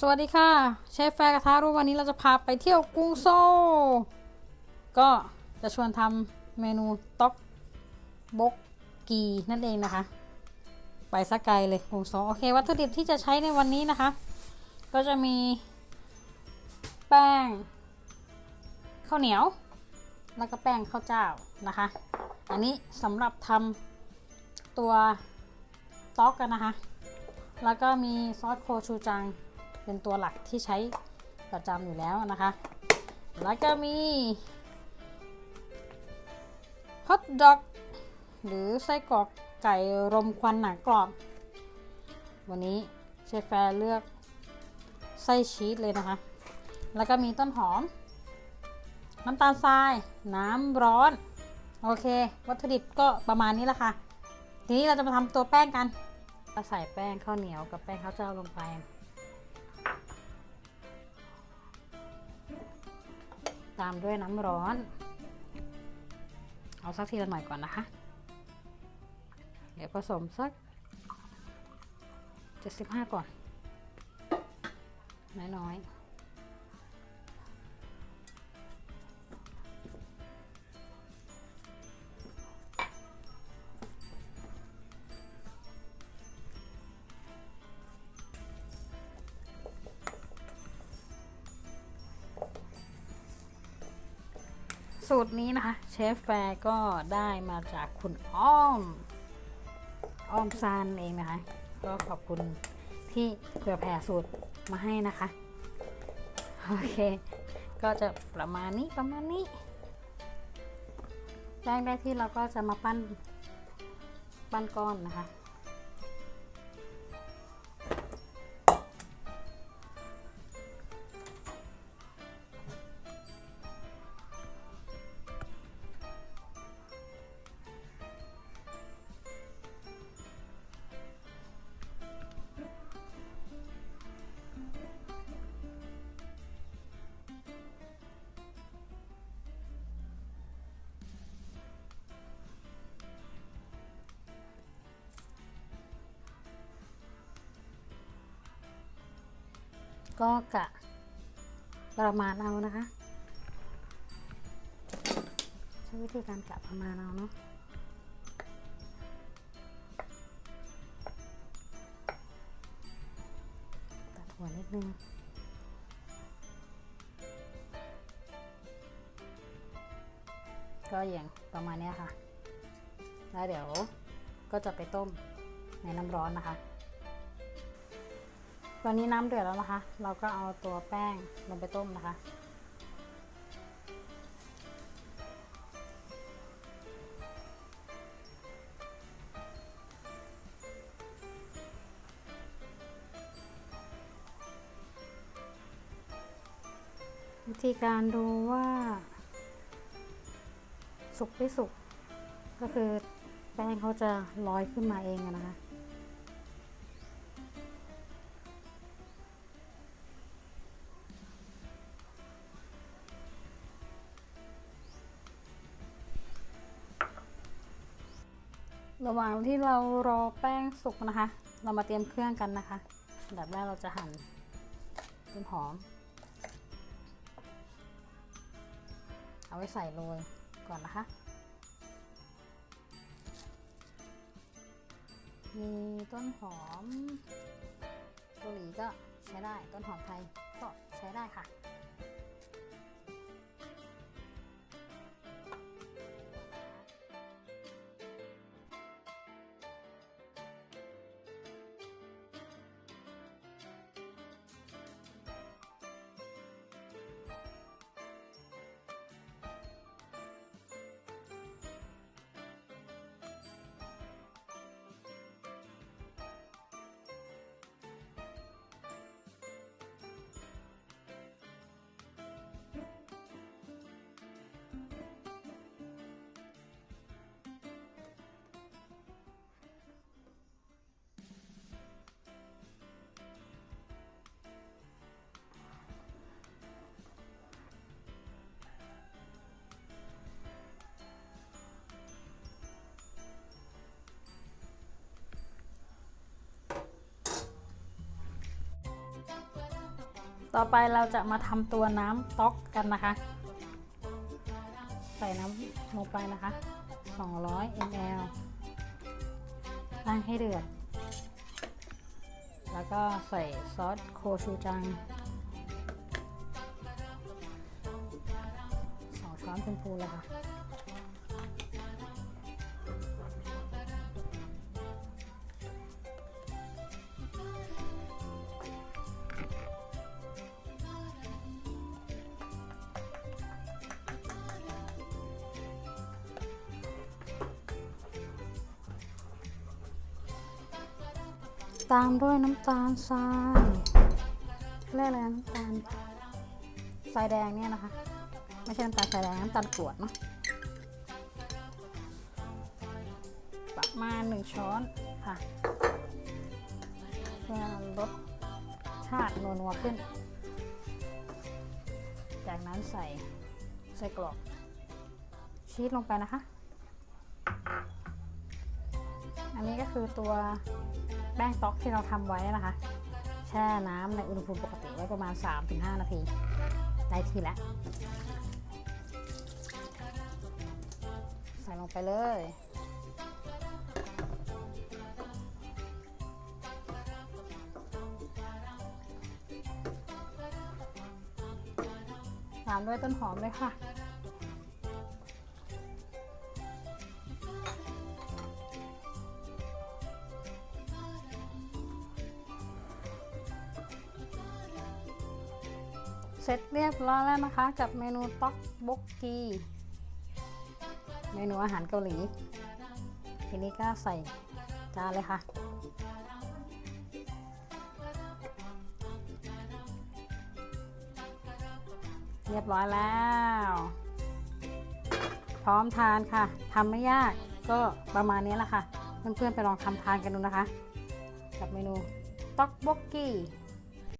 สวัสดีค่ะเชฟแฟร์กระทะรู้วันนี้เราจะพาไปเที่ยวกรุงโซ ก็จะชวนทำเมนูต๊อกบกกีนั่นเองนะคะ ไปสักไกลเลยกรุงโซโอเค วัตถุดิบที่จะใช้ในวันนี้นะคะ ก็จะมี แป้งข้าวเหนียว แล้วก็แป้งข้าวเจ้านะคะ อันนี้สำหรับทำตัวต๊อกกันนะคะ แล้วก็มีซอสโคชูจัง เป็นตัวหลักที่ใช้ประจำอยู่แล้วนะคะ แล้วก็มีฮอทดอกหรือไส้กรอกไก่รมควันหนากรอบ วันนี้เชฟแฟร์เลือกไส้ชีสเลยนะคะ แล้วก็มีต้นหอม น้ำตาลทราย น้ำร้อน โอเค วัตถุดิบก็ประมาณนี้แหละค่ะ ทีนี้เราจะมาทำตัวแป้งกันก็ใส่แป้งข้าวเหนียวกับแป้งข้าวเจ้าลงไป ตามด้วยน้ำร้อน เอาสักทีละหน่อยก่อนนะคะ เดี๋ยวผสมสัก 75 ก่อน น้อยๆ สูตรนี้นะคะ เชฟแฟร์ก็ได้มาจากคุณอ้อม อ้อมซานเองนะคะ ก็ขอบคุณที่เผื่อแผ่สูตรมาให้นะคะ โอเค ก็จะประมาณนี้ประมาณนี้แรกได้ที่เราก็จะมาปั้นปั้นก้อนนะคะ ก็กะประมาณเอานะคะใช้วิธีการกะประมาณเอาเนาะตัดหัวนิดนึงก็อย่างประมาณนี้ค่ะ แล้วเดี๋ยวก็จะไปต้มในน้ำร้อนนะคะ ตอนนี้น้ำเดือดแล้วนะคะ เราก็เอาตัวแป้งลงไปต้มนะคะ วิธีการดูว่า สุกไม่สุกก็คือแป้งเขาจะลอยขึ้นมาเองนะคะ ระหว่างที่เรารอแป้งสุกนะคะ เรามาเตรียมเครื่องกันนะคะอันดับแรกเราจะหั่นต้นหอม เอาไว้ใส่โรยก่อนนะคะ มีต้นหอมเกาหลีก็ใช้ได้ ต้นหอมไทยก็ใช้ได้ค่ะ ต่อไปเราจะมาทำตัวน้ำต๊อกกันนะคะ ใส่น้ำลงไปนะคะ 200 ml ตั้งให้เดือด แล้วก็ใส่ซอสโคชูจัง 2 ช้อนพูนๆเลยค่ะ ตามด้วยน้ำตาลทรายเรียกอะไรนะน้ำตาลทรายแดงเนี่ยนะคะ ไม่ใช่น้ำตาลทรายแดงน้ำตาลกรวดเนาะประมาณหนึ่งช้อนค่ะเพื่อลดชาตินัวๆขึ้น จากนั้นใส่ใส่กรอกชีสลงไปนะคะ อันนี้ก็คือตัว แป้งต๊อกที่เราทำไว้นะคะ แช่น้ำในอุณหภูมิปกติไว้ประมาณ 3-5 นาที ได้ทีแล้วใส่ลงไปเลยตามด้วยต้นหอมเลยค่ะ เสร็จเรียบร้อยแล้วนะคะ กับเมนูต๊อกบกกีเมนูอาหารเกาหลี ทีนี้ก็ใส่จานเลยค่ะ เรียบร้อยแล้ว พร้อมทานค่ะทำไม่ยากก็ประมาณนี้แหละค่ะ เพื่อนๆไปลองทำทานกันดูนะคะ กับเมนูต๊อกบกกี้